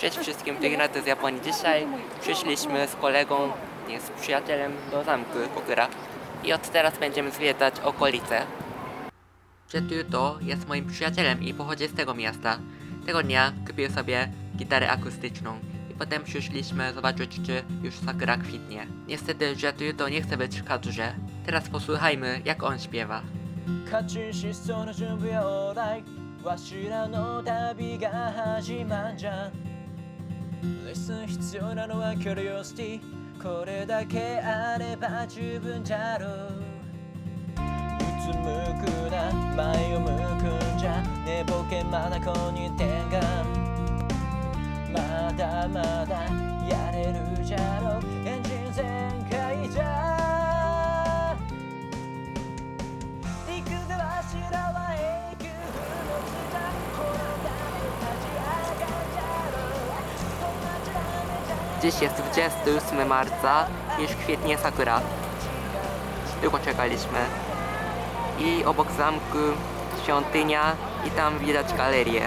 Cześć wszystkim, to Ignacy z Japonii. Dzisiaj przyszliśmy z kolegą, nie, z przyjacielem do zamku Kokura i od teraz będziemy zwiedzać okolice. Jetuto jest moim przyjacielem i pochodzi z tego miasta. Tego dnia kupił sobie gitarę akustyczną i potem przyszliśmy zobaczyć, czy już sakura kwitnie. Niestety Jetuto nie chce być w kadrze. Teraz posłuchajmy, jak on śpiewa. カチン失踪の準備は alright わしらの旅が始まんじゃん レッスン必要なのはキュリオシティ。これだけあれば十分じゃろう。うつむくな前を向くんじゃ。寝ぼけまだこに点がまだまだやれるじゃろう。Dziś jest 28 marca, już kwietnie sakura. Długo czekaliśmy. I obok zamku świątynia i tam widać galerię.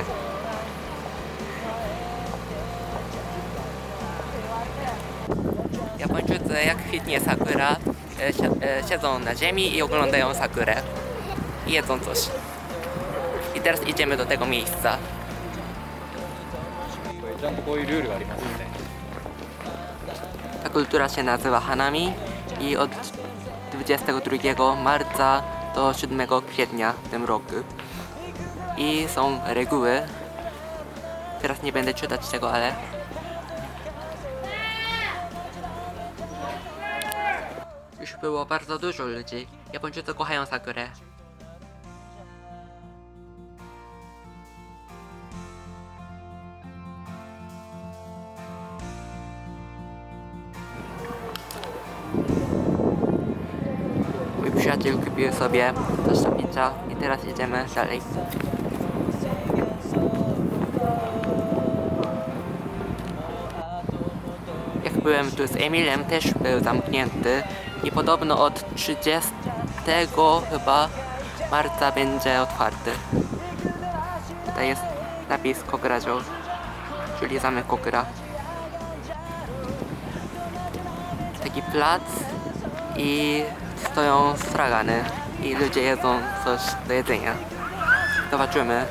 Japończycy jak kwitnie sakura e, si- e, siedzą na ziemi i oglądają sakurę. I jedzą coś. I teraz idziemy do tego miejsca. ちゃんとこういうルールがありますんで Ta kultura się nazywa Hanami i od 22 marca do 7 kwietnia tym roku. I są reguły. Teraz nie będę czytać tego, ale już było bardzo dużo ludzi. Japończycy kochają sakurę. Mój przyjaciel kupił sobie do picia i teraz idziemy dalej. Jak byłem tu z Emilem, też był zamknięty i podobno od 30 chyba marca będzie otwarty. Tutaj jest napis Kokrajo, czyli zamek Kokura. Taki plac i stoją stragany i ludzie jedzą coś do jedzenia. Zobaczymy.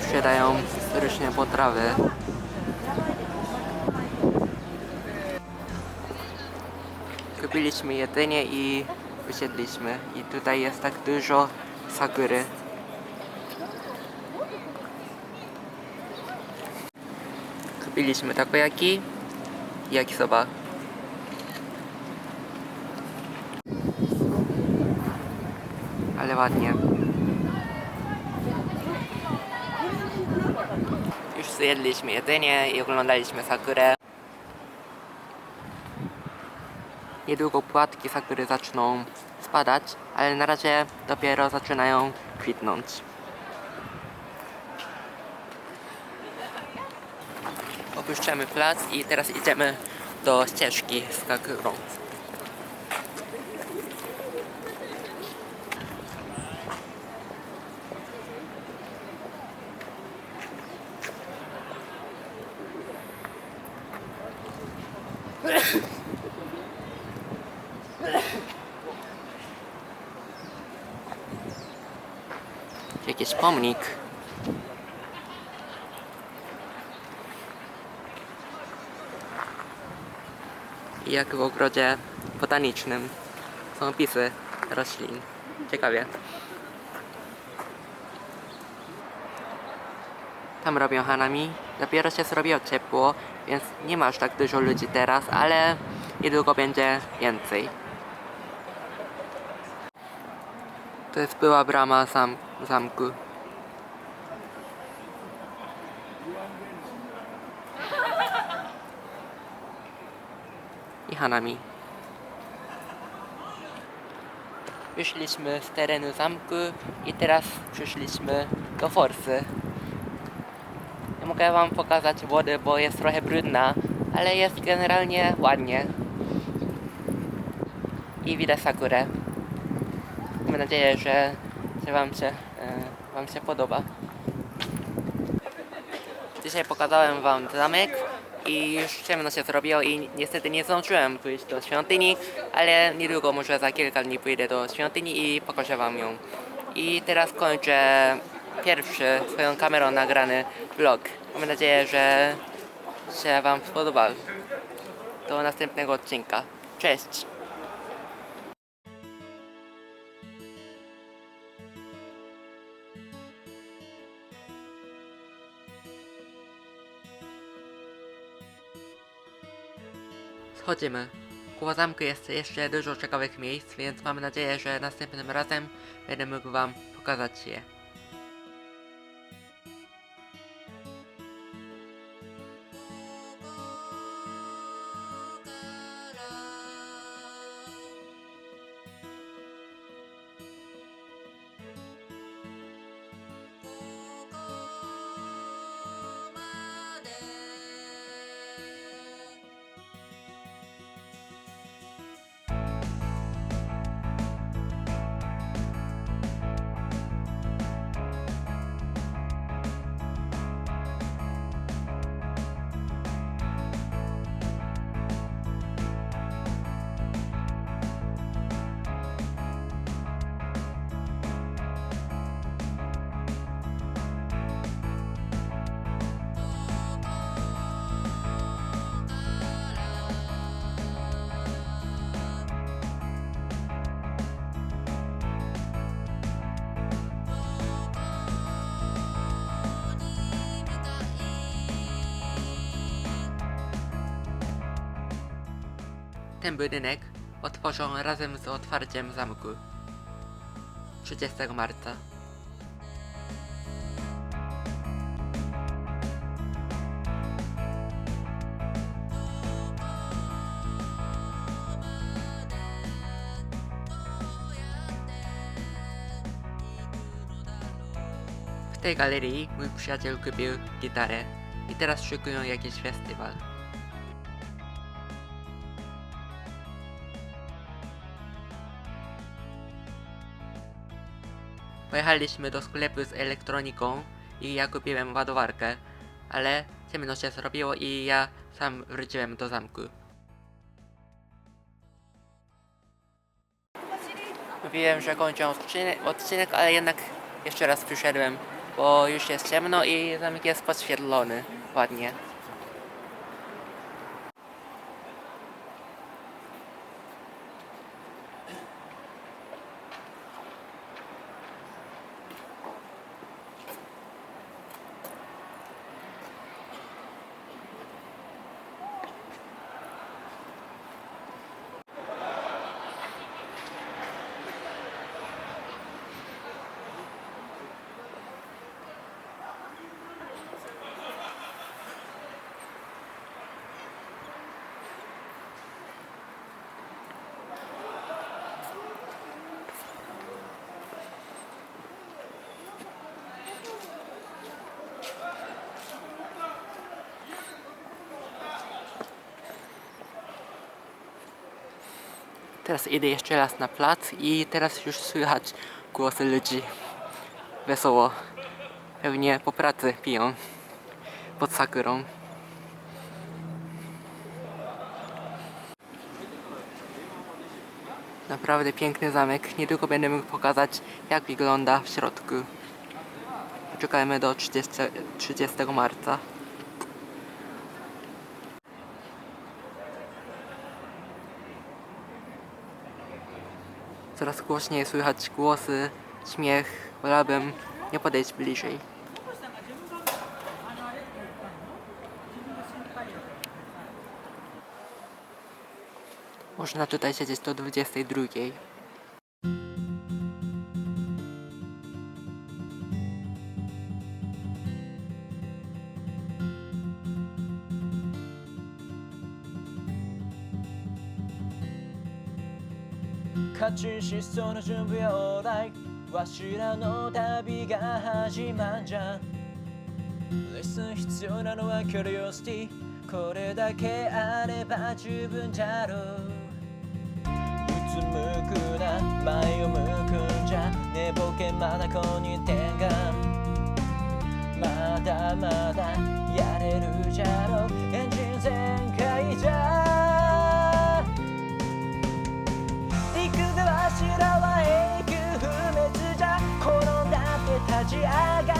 Sprzedają różne potrawy. Kupiliśmy jedzenie i usiedliśmy. I tutaj jest tak dużo sakury. Kupiliśmy takoyaki i yakisoba. Ale ładnie. Już zjedliśmy jedzenie i oglądaliśmy sakurę. Niedługo płatki sakury zaczną spadać, ale na razie dopiero zaczynają kwitnąć. Opuszczamy plac i teraz idziemy do ścieżki sakurą. Jakiś pomnik. I jak w ogrodzie botanicznym są opisy roślin. Ciekawie. Tam robią hanami. Dopiero się zrobiło ciepło, więc nie ma aż tak dużo ludzi teraz, ale niedługo będzie więcej. To jest była brama zam zamku. I Hanami. Wyszliśmy z terenu zamku i teraz przyszliśmy do forsy. Nie mogę wam pokazać wody, bo jest trochę brudna, ale jest generalnie ładnie. i widać Sakurę. Mam nadzieję, że, że wam, się, e, wam się podoba. Dzisiaj pokazałem wam zamek i już ciemno się zrobiło i niestety nie zdążyłem pójść do świątyni, ale niedługo, może za kilka dni pójdę do świątyni i pokażę wam ją. I teraz kończę pierwszy swoją kamerą nagrany vlog. Mam nadzieję, że się wam spodobał. Do następnego odcinka. Cześć! Schodzimy. Koło zamku jest jeszcze dużo ciekawych miejsc, więc mam nadzieję, że następnym razem będę mógł wam pokazać je. Ten budynek otworzą razem z otwarciem zamku 30 marca. W tej galerii mój przyjaciel kupił gitarę i teraz szykują jakiś festiwal. Pojechaliśmy do sklepu z elektroniką i ja kupiłem ładowarkę, ale ciemno się zrobiło i ja sam wróciłem do zamku. Mówiłem, że kończę odcinek, ale jednak jeszcze raz przyszedłem, bo już jest ciemno i zamek jest podświetlony ładnie. Teraz idę jeszcze raz na plac i teraz już słychać głosy ludzi. Wesoło. Pewnie po pracy piją. Pod sakurą. Naprawdę piękny zamek. Niedługo będę mógł pokazać jak wygląda w środku. Poczekajmy do 30, 30 marca. Coraz głośniej słychać głosy, śmiech. Wolałbym nie podejść bliżej. Można tutaj siedzieć do 22.「カチンしそうな準備は alright」「わしらの旅が始まんじゃん」「レッスン必要なのはキュリオシティ」「これだけあれば十分だろう」「向くな前を向くんじゃ。寝ぼけまだこに点が。まだまだやれるじゃろち上が